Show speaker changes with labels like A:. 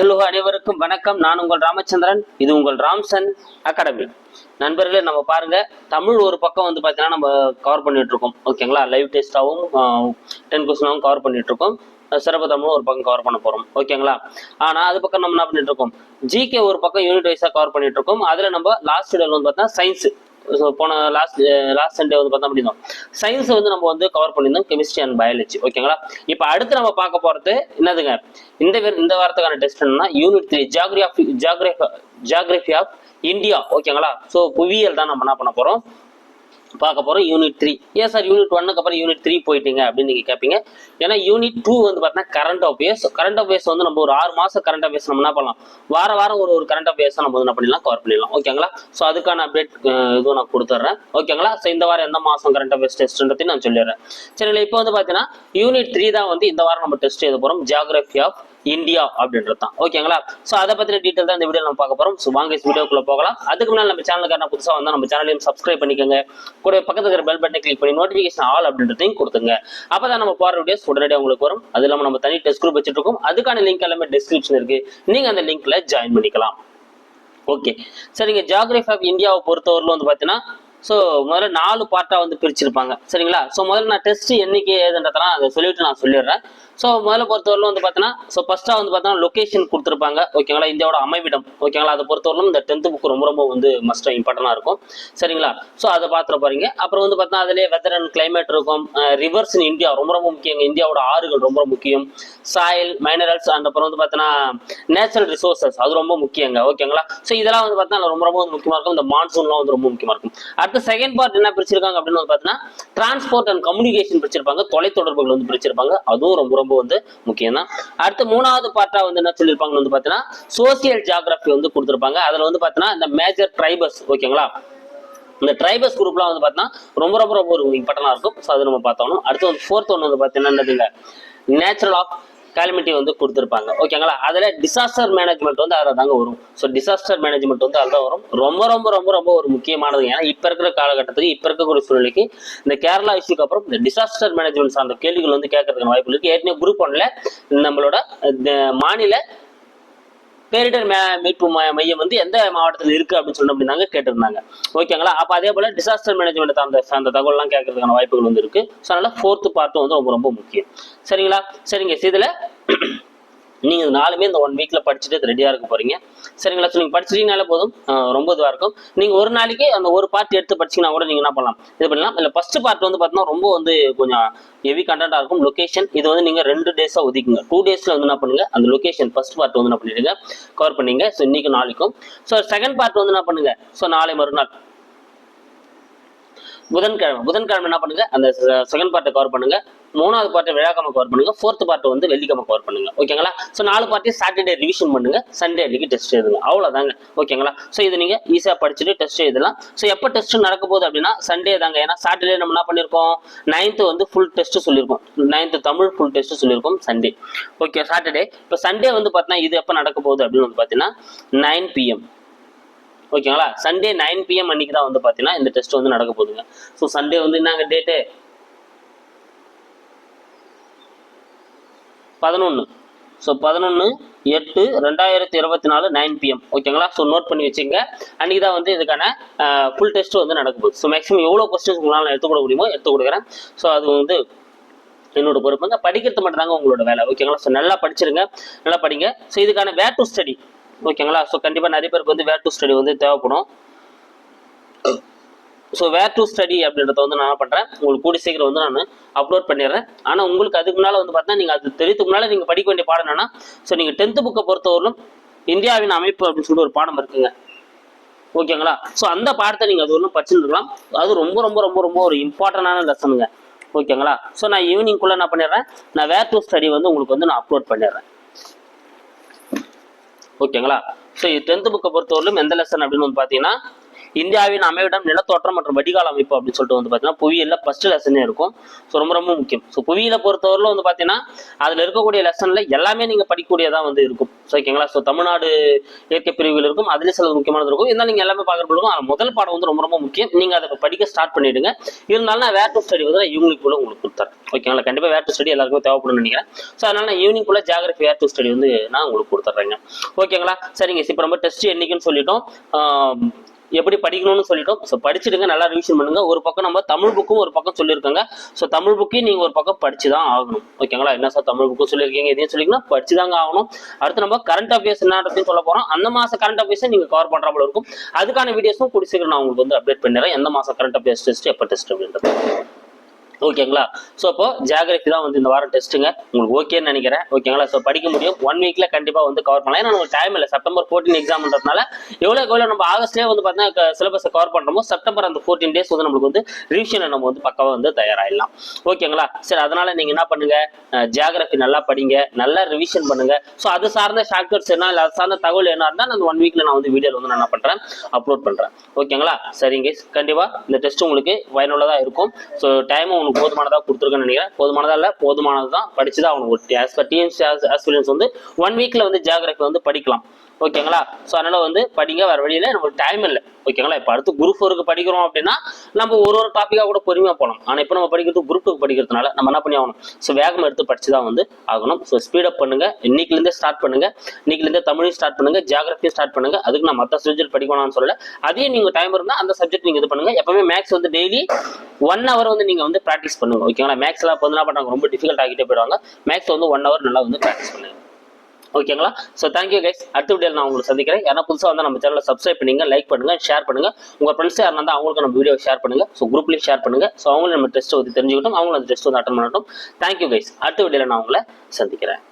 A: Hello அனைவருக்கும் வணக்கம். நான் உங்கள் ராமச்சந்திரன். இது உங்கள் ராம்சன் அகாடமி. நண்பர்களே நம்ம பாருங்க தமிழ் ஒரு பக்கம் வந்து பார்த்தீங்கன்னா நம்ம கவர் பண்ணிட்டு இருக்கோம். ஓகேங்களா? லைவ் டெஸ்டாகவும் டென் கொஸ்டினாகவும் கவர் பண்ணிட்டு இருக்கோம். சிறப்பு தமிழும் ஒரு பக்கம் கவர் பண்ண போறோம். ஓகேங்களா? ஆனா அது பக்கம் நம்ம என்ன பண்ணிட்டு இருக்கோம்? ஜிகே ஒரு பக்கம் யூனிட் வைஸா கவர் பண்ணிட்டு இருக்கோம். அதுல நம்ம லாஸ்ட் வீடியோல வந்து பார்த்தா சயின்ஸ் ஸோ போன லாஸ்ட் லாஸ்ட் சண்டே வந்து பார்த்தா பண்ணியிருந்தோம் சயின்ஸை வந்து நம்ம வந்து கவர் பண்ணியிருந்தோம் கெமிஸ்ட்ரி அண்ட் பயாலஜி ஓகேங்களா இப்போ அடுத்து நம்ம பார்க்க போகிறது என்னதுங்க? இந்த இந்த வாரத்துக்கான டெஸ்ட் என்னன்னா unit three geography geography geography of India ஓகேங்களா ஸோ புவியியல் தான் நம்ம என்ன பண்ண போகிறோம் பார்க்க போகிறோம் யூனிட் த்ரீ ஏன் சார் யூனிட் ஒன்னுக்கு அப்புறம் யூனிட் த்ரீ போயிட்டீங்க அப்படின்னு நீங்கள் கேட்பீங்க ஏன்னா யூனிட் டூ வந்து பார்த்தீங்கன்னா கரண்ட் அஃபேர்ஸ் கரண்ட் அஃபேர்ஸ் வந்து நம்ம ஒரு ஆறு மாதம் கரண்ட் அஃபேர்ஸ் நம்ம என்ன பண்ணலாம்? வார வாரம் ஒரு ஒரு கரண்ட் அஃபேர்ஸ் நம்ம என்ன பண்ணிடலாம்? கவர் பண்ணிடலாம். ஓகேங்களா ஸோ அதுக்கான அப்டேட் இதுவும் நான் கொடுத்துட்றேன். ஓகேங்களா ஸோ இந்த வாரம் எந்த மாதம் கரண்ட் அஃபேர்ஸ் டெஸ்ட்ன்றதையும் நான் சொல்லிடுறேன். சரிங்களா இப்போ வந்து பார்த்தீங்கன்னா யூனிட் த்ரீ தான் வந்து இந்த வாரம் நம்ம டெஸ்ட் எழுத போகிறோம் ஜியாகிரபி ஆஃப் இந்தியா அப்படின்றது தான் ஓகேங்களா? ஸோ அதை பற்றின டீட்டெயில் தான் இந்த வீடியோ நம்ம பார்க்க போகிறோம் ஸோ வாங்க வீடியோக்குள்ள போகலாம். அதுக்கு முன்னாடி நம்ம சேனலுக்கான புதுசாக வந்தால் நம்ம சேனலையும் சப்ஸ்கிரைப் பண்ணிக்கோங்க. கூட பக்கத்துல இருக்கிற பெல் பட்டனை கிளிக் பண்ணி நோட்டிஃபிகேஷன் ஆல் அப்படின்றதையும் கொடுத்துங்க அப்போ தான் நம்ம போகிற வீடியோஸ் உடனடியாக உங்களுக்கு வரும். அது இல்லாமல் நம்ம தனி டெஸ்ட் குரூப் வச்சுட்டு இருக்கோம். அதுக்கான லிங்க் எல்லாமே டிஸ்கிரிப்ஷன் இருக்கு. நீங்கள் அந்த லிங்க்ல ஜாயின் பண்ணிக்கலாம். ஓகே சரிங்க ஜியாகிரபி ஆஃப் இந்தியாவை பொறுத்தவரையிலும் வந்து பார்த்தீங்கன்னா ஸோ முதல்ல நாலு பார்ட்டாக வந்து பிரிச்சிருப்பாங்க. சரிங்களா? ஸோ முதல்ல நான் டெஸ்ட் என்னைக்கு ஏதுன்றதெல்லாம் அதை சொல்லிட்டு நான் சொல்லிடுறேன். ஸோ முதல்ல பொறுத்தவரையிலும் வந்து பார்த்தீங்கன்னா ஸோ ஃபஸ்ட்டாக வந்து பார்த்தீங்கன்னா லொக்கேஷன் கொடுத்துருப்பாங்க. ஓகேங்களா இந்தியாவோட அமைவிடம். ஓகேங்களா அதை பொறுத்தவரையிலும் இந்த டென்த் புக் ரொம்ப ரொம்ப வந்து மஸ்ட்டாக இம்பார்ட்டண்டாக இருக்கும். சரிங்களா? ஸோ அதை பார்த்துட போகிறீங்க அப்புறம் வந்து பார்த்தீங்கன்னா அதிலே வெதர் அண்ட் கிளைமேட் இருக்கும். ரிவர்ஸ் இன் இந்தியா ரொம்ப ரொம்ப முக்கியம் இந்தியாவோட ஆறுகள் ரொம்ப முக்கியம். சாயில் மைனரல்ஸ் அண்ட் அப்புறம் வந்து பார்த்தீங்கன்னா நேச்சுரல் ரிசோர்சஸ் அது ரொம்ப முக்கியங்க. ஓகேங்களா ஸோ இதெல்லாம் வந்து பார்த்தீங்கன்னா ரொம்ப ரொம்ப முக்கியமாக இருக்கும். இந்த மான்சூன்லாம் வந்து ரொம்ப முக்கியமாக இருக்கும். அடுத்த செகண்ட் பார்ட் என்ன பிரிச்சிருக்காங்க அப்படின்னு வந்து பார்த்தீங்கன்னா டிரான்ஸ்போர்ட் அண்ட் கம்யூனிகேஷன் பிரிச்சிருப்பாங்க. தொலைத்தொடர்புகள் வந்து பிரிச்சிருப்பாங்க. அதுவும் ரொம்ப ரொம்ப வந்து முக்கியம் தான் அடுத்து மூணாவது பார்ட்டா வந்து என்ன சொல்லியிருப்பாங்க வந்து பார்த்தீங்கன்னா சோசியல் ஜியாகிரபி வந்து கொடுத்துருப்பாங்க. அதில் வந்து பார்த்தீங்கன்னா இந்த மேஜர் ட்ரைபஸ் ஓகேங்களா? இந்த ட்ரைபஸ் குரூப்லாம் வந்து பார்த்தீங்கன்னா ரொம்ப ரொம்ப ரொம்ப ஒரு இம்பார்ட்டனாக இருக்கும். ஸோ அது நம்ம பார்த்தோம் அடுத்து வந்து ஃபோர்த் ஒன்று வந்து பார்த்தீங்கன்னா என்னதுங்க நேச்சுரல் ஆஃப் காலிமிட்டி வந்து கொடுத்துருப்பாங்க. ஓகேங்களா அதில் டிசாஸ்டர் மேனேஜ்மெண்ட் வந்து அதில் தாங்க வரும். ஸோ டிசாஸ்டர் மேனேஜ்மெண்ட் வந்து அதில் தான் வரும். ரொம்ப ரொம்ப ரொம்ப ரொம்ப ஒரு முக்கியமானது. ஏன்னா இப்போ இருக்கிற காலகட்டத்துக்கு இப்போ இருக்கக்கூடிய சூழ்நிலைக்கு இந்த கேரளா இஷ்யூக்கு அப்புறம் இந்த டிசாஸ்டர் மேனேஜ்மெண்ட் சார்ந்த கேள்விகள் வந்து கேட்கறதுக்கான வாய்ப்பு இருக்குது ஏற்கனவே குரூப் ஒன்ல நம்மளோட இந்த மாநில பேரிடர் மே மீட்பு மையம் வந்து எந்த மாவட்டத்தில் இருக்கு அப்படின்னு சொல்லி அப்படின்னாங்க கேட்டிருந்தாங்க. ஓகேங்களா? அப்போ அதே போல டிசாஸ்டர் மேனேஜ்மெண்ட் சார்ந்த சார்ந்த தகவல்லாம் கேட்கறதுக்கான வாய்ப்புகள் வந்து இருக்கு. ஸோ அதனால ஃபோர்த்து பார்ட்டும் வந்து ரொம்ப ரொம்ப முக்கியம். சரிங்களா? சரிங்க. இதில் இதுல நீங்கள் இது நாலுமே இந்த ஒன் வீக்கில் படிச்சுட்டு ரெடியாக இருக்க போகிறீங்க சரிங்களா? ஸோ நீங்க படிச்சிட்டீங்கனாலே போதும். ரொம்ப இதுவாக இருக்கும். நீங்கள் ஒரு நாளைக்கு அந்த ஒரு பார்ட் எடுத்து படிச்சீங்கன்னா கூட நீங்க என்ன பண்ணலாம்? இது பண்ணலாம். இல்லை ஃபர்ஸ்ட் பார்ட் வந்து பார்த்தீங்கன்னா ரொம்ப வந்து கொஞ்சம் ஹெவி கண்டென்ட்டா இருக்கும். லொக்கேஷன் இது வந்து நீங்கள் ரெண்டு டேஸாக ஒதுக்குங்க. டூ டேஸ்ல வந்து என்ன பண்ணுங்க? அந்த லொகேஷன் ஃபர்ஸ்ட் பார்ட் வந்து என்ன பண்ணிடுங்க? கவர் பண்ணிங்க ஸோ இன்றைக்கும் நாளைக்கும். ஸோ செகண்ட் பார்ட் வந்து என்ன பண்ணுங்க? ஸோ நாளை மறுநாள். புதன்கிழமை புதன்கிழமை என்ன பண்ணுங்க? அந்த செகண்ட் பார்ட்டை கவர் பண்ணுங்க. மூணாவது பார்ட்டை விழாக்கிழமை கவர் பண்ணுங்க. ஃபோர்த் பார்ட்டை வந்து வெள்ளிக்கிழமை கவர் பண்ணுங்க. ஓகேங்களா? ஸோ நாலு பார்ட்டி சாட்டர்டே ரிவிஷன் பண்ணுங்க. சண்டே அன்னைக்கு டெஸ்ட் எழுதுங்க. அவ்வளோதாங்க ஓகேங்களா? ஸோ இது நீங்க ஈஸியாக படிச்சுட்டு டெஸ்ட் எழுதலாம். ஸோ எப்போ டெஸ்ட் நடக்க போகுது அப்படின்னா சண்டே தாங்க. ஏன்னா சாட்டர்டே நம்ம என்ன பண்ணியிருக்கோம் நைன்த்து வந்து ஃபுல் டெஸ்ட் சொல்லியிருக்கோம் நைன்த்து தமிழ் ஃபுல் டெஸ்ட் சொல்லியிருக்கோம் சண்டே ஓகே சாட்டர்டே இப்போ சண்டே வந்து பார்த்தீங்கன்னா இது எப்போ நடக்க போகுது அப்படின்னு வந்து பார்த்தீங்கன்னா நைன் பிஎம் ஓகேங்களா? சண்டே நைன் பிஎம் அன்னைக்கு தான் வந்து பார்த்தீங்கன்னா இந்த டெஸ்ட் வந்து நடக்க போகுதுங்க. ஸோ சண்டே வந்து என்னங்க டேட்டு பதினொன்று ஸோ பதினொன்று எட்டு ரெண்டாயிரத்தி இருபத்தி நாலு நைன் பிஎம் ஓகேங்களா? ஸோ நோட் பண்ணி வச்சுங்க அன்றைக்கி தான் வந்து இதுக்கான ஃபுல் டெஸ்ட் வந்து நடக்க போகுது. ஸோ மேக்ஸிமம் எவ்வளோ கொஸ்டின்ஸ் உங்களால் நான் எடுத்து முடியுமோ எடுத்து கொடுக்குறேன். ஸோ அது வந்து என்னோட பொறுப்புங்க. படிக்கிறது மட்டும் தாங்க உங்களோட வேலை. ஓகேங்களா? ஸோ நல்லா படிச்சிருங்க. நல்லா படிங்க. ஸோ இதுக்கான வேர் டு ஸ்டடி ஓகேங்களா? ஸோ கண்டிப்பாக நிறைய பேருக்கு வந்து வேர் டு ஸ்டடி வந்து தேவைப்படும். ஸோ வேர் டு ஸ்டடி அப்படின்றத வந்து நான் என்ன பண்ணுறேன் உங்களுக்கு கூடி சீக்கிரம் வந்து நான் அப்லோட் பண்ணிடுறேன். ஆனால் உங்களுக்கு அதுக்கு முன்னால் வந்து பார்த்தீங்கன்னா நீங்கள் அது தெரியுதுக்கு முன்னால் நீங்கள் படிக்க வேண்டிய பாடம் என்னன்னா ஸோ நீங்கள் டென்த்து புக்கை பொறுத்தவரையிலும் இந்தியாவின் அமைப்பு அப்படின்னு சொல்லிட்டு ஒரு பாடம் இருக்குங்க. ஓகேங்களா? ஸோ அந்த பாடத்தை நீங்கள் அது ஒன்றும் படிச்சுருக்கலாம் அது ரொம்ப ரொம்ப ரொம்ப ரொம்ப ஒரு இம்பார்ட்டண்டான லெசனுங்க ஓகேங்களா? ஸோ நான் ஈவினிங்குள்ளே என்ன பண்ணிடுறேன் நான் வேர் டு ஸ்டடி வந்து உங்களுக்கு வந்து நான் அப்லோட் பண்ணிடுறேன். ஓகேங்களா? ஸோ இது டென்த்து புக்கை பொறுத்தவரையிலும் எந்த லெசன் அப்படின்னு வந்து பார்த்தீங்கன்னா இந்தியாவின் அமைவிடம் நிலத்தோற்றம் மற்றும் வடிகால் அமைப்பு அப்படின்னு சொல்லிட்டு வந்து பார்த்தீங்கன்னா புவியியல்ல ஃபர்ஸ்ட் லெசனே இருக்கும். ஸோ ரொம்ப ரொம்ப முக்கியம். ஸோ புவியியலை பொறுத்தவரையிலும் வந்து பார்த்தீங்கன்னா அதில் இருக்கக்கூடிய லெசன்ல எல்லாமே நீங்க படிக்கக்கூடியதாக வந்து இருக்கும். ஸோ ஓகேங்களா ஸோ தமிழ்நாடு இயற்கை பிரிவுகள் இருக்கும். அதுலேயும் சில முக்கியமானது இருக்கும். இருந்தாலும் நீங்க எல்லாமே பார்க்குறது இருக்கும். அதில் முதல் பாடம் வந்து ரொம்ப ரொம்ப முக்கியம். நீங்க அதை படிக்க ஸ்டார்ட் பண்ணிடுங்க. இருந்தாலும் நான் வேர் டு ஸ்டடி வந்து ஈவினிங் குள்ள உங்களுக்கு கொடுத்துறேன். ஓகேங்களா கண்டிப்பாக வேர் டு ஸ்டடி எல்லாருக்கும் தேவைப்படும் நினைக்கிறேன். ஸோ அதனால நான் ஈவினிங் குள்ள வேர் டு ஸ்டடி வந்து நான் உங்களுக்கு கொடுத்துட்றேங்க ஓகேங்களா சரிங்க. இப்போ நம்ம டெஸ்ட் என்னைக்குன்னு சொல்லிட்டோம். எப்படி படிக்கணும்னு சொல்லிட்டோம். ஸோ படிச்சிடுங்க நல்லா ரிவிஷன் பண்ணுங்க. ஒரு பக்கம் நம்ம தமிழ் புக்கும் ஒரு பக்கம் சொல்லியிருக்காங்க. ஸோ தமிழ் புக்கையும் நீங்க ஒரு பக்கம் படிச்சு தான் ஆகணும் ஓகேங்களா என்ன சார் தமிழ் புக்கும் சொல்லியிருக்கீங்க இதையும் சொல்லிங்கன்னா படிச்சு தாங்க ஆகணும். அடுத்து நம்ம கரண்ட் அஃபேர்ஸ் என்னன்றதையும் சொல்ல போகிறோம் அந்த மாதம் கரண்ட் அஃபேர்ஸை நீங்க கவர் பண்ற போல இருக்கும். அதுக்கான வீடியோஸும் கூடி சீக்கிரம் நான் உங்களுக்கு வந்து அப்டேட் பண்ணிடுறேன். எந்த மாதம் கரண்ட் அஃபேர்ஸ் டெஸ்ட் எப்போ டெஸ்ட் அப்படின்றது. ஓகேங்களா ஸோ இப்போ ஜியாகிரபி தான் வந்து இந்த வாரம் டெஸ்ட்டுங்க உங்களுக்கு ஓகேன்னு நினைக்கிறேன். ஓகேங்களா ஸோ படிக்க முடியும். ஒன் வீக்ல கண்டிப்பாக வந்து கவர் பண்ணலாம். ஏன்னா நமக்கு டைம் இல்லை. செப்டம்பர் ஃபோர்டீன் எக்ஸாம்ன்றதுனால எவ்வளோ எவ்வளோ நம்ம ஆகஸ்ட்லேயே வந்து பார்த்தீங்கன்னா சிலபஸை கவர் பண்ணுறோமோ செப்டம்பர் அந்த ஃபோர்டீன் டேஸ் வந்து நம்மளுக்கு வந்து ரிவிஷனை நம்ம வந்து பக்காவாக வந்து தயாராகிடலாம் ஓகேங்களா சரி அதனால நீங்கள் என்ன பண்ணுங்க? ஜியாகிரபி நல்லா படிங்க. நல்லா ரிவிஷன் பண்ணுங்க. ஸோ அது சார்ந்த ஷார்ட்கட்ஸ் என்ன? இல்லை அது சார்ந்த தகவல் என்ன இருந்தால் அந்த ஒன் வீக்ல நான் வந்து வீடியோவில் வந்து நான் என்ன பண்ணுறேன் அப்லோட் பண்ணுறேன் ஓகேங்களா சரிங்க கண்டிப்பாக இந்த டெஸ்ட் உங்களுக்கு பயனுள்ளதாக இருக்கும். ஸோ டைமும் உங்களுக்கு போதுமானதாக கொடுத்துருக்கேன்னு நினைக்கிறேன். போதுமானதா இல்லை போதுமானது தான் படிச்சு தான் அவனுக்கு ஆஸ் பர் டிஎன்சி ஆஸ்பிரியன்ஸ் வந்து ஒன் வீக்ல வந்து ஜியாகிரபி வந்து படிக்கலாம். ஓகேங்களா? ஸோ அதனால வந்து படிங்க வேற வழியில நமக்கு டைம் இல்லை. ஓகேங்களா? இப்போ அடுத்து குரூப் ஃபோருக்கு படிக்கிறோம் அப்படின்னா நம்ம ஒரு ஒரு டாப்பிக்காக கூட பொறுமையாக போகலாம். ஆனால் இப்போ நம்ம படிக்கிறது குரூப் டூக்கு படிக்கிறதுனால நம்ம என்ன பண்ணி ஆகணும்? ஸோ வேகம் எடுத்து படிச்சு தான் வந்து ஆகணும். ஸோ ஸ்பீடப் பண்ணுங்க. இன்னைக்குலேருந்தே ஸ்டார்ட் பண்ணுங்க. இன்னைக்குலேருந்தே தமிழையும் ஸ்டார்ட் பண்ணுங்க ஜியாகிரபியும் ஸ்டார்ட் பண்ணுங்க. அதுக்கு நான் மற்ற சப்ஜெக்ட் படிக்கணும்னு சொல்லல. அதையும் நீங்கள் டைம் இருந்தால் அந்த சப்ஜெக்ட் நீங்கள் இது பண்ணுங்க. எப்பவுமே மேக்ஸ் வந்து டெய்லி ஒன் ஹவர் வந்து நீங்கள் வந்து ப்ராக்டிஸ் பண்ணுங்க ஓகேங்களா மேக்ஸ்லாம் இப்போ வந்து என்ன பண்ணுறாங்க ரொம்ப டிஃபிகல்ட் ஆகிட்டே போயிடுவாங்க. மேக்ஸ் வந்து ஒன் ஹவர் நல்லா வந்து ப்ராக்டிஸ் பண்ணுங்க. ஓகேங்களா ஸோ தேங்க்யூ கைஸ் அடுத்த வீடியோ நான் உங்களுக்கு சந்திக்கிறேன். ஏன்னா புதுசாக வந்து நம்ம சேனலில் சப்ஸ்கிரைப் பண்ணுங்க லைக் பண்ணுங்க ஷேர் பண்ணுங்க. உங்கள் ஃப்ரெண்ட்ஸ் யாரா இருந்தால் அவங்களுக்கு நம்ம வீடியோ ஷேர் பண்ணுங்க. ஸோ குரூப்லேயும் ஷேர் பண்ணுங்க. ஸோ அவங்களும் நம்ம டெஸ்ட் வந்து தெரிஞ்சுக்கிட்டோம் அவங்களும் அந்த டெஸ்ட் வந்து அட்டன் பண்ணட்டும். தேங்க்யூ கைஸ் அடுத்த வீடியோவில் நான் உங்களை சந்திக்கிறேன்.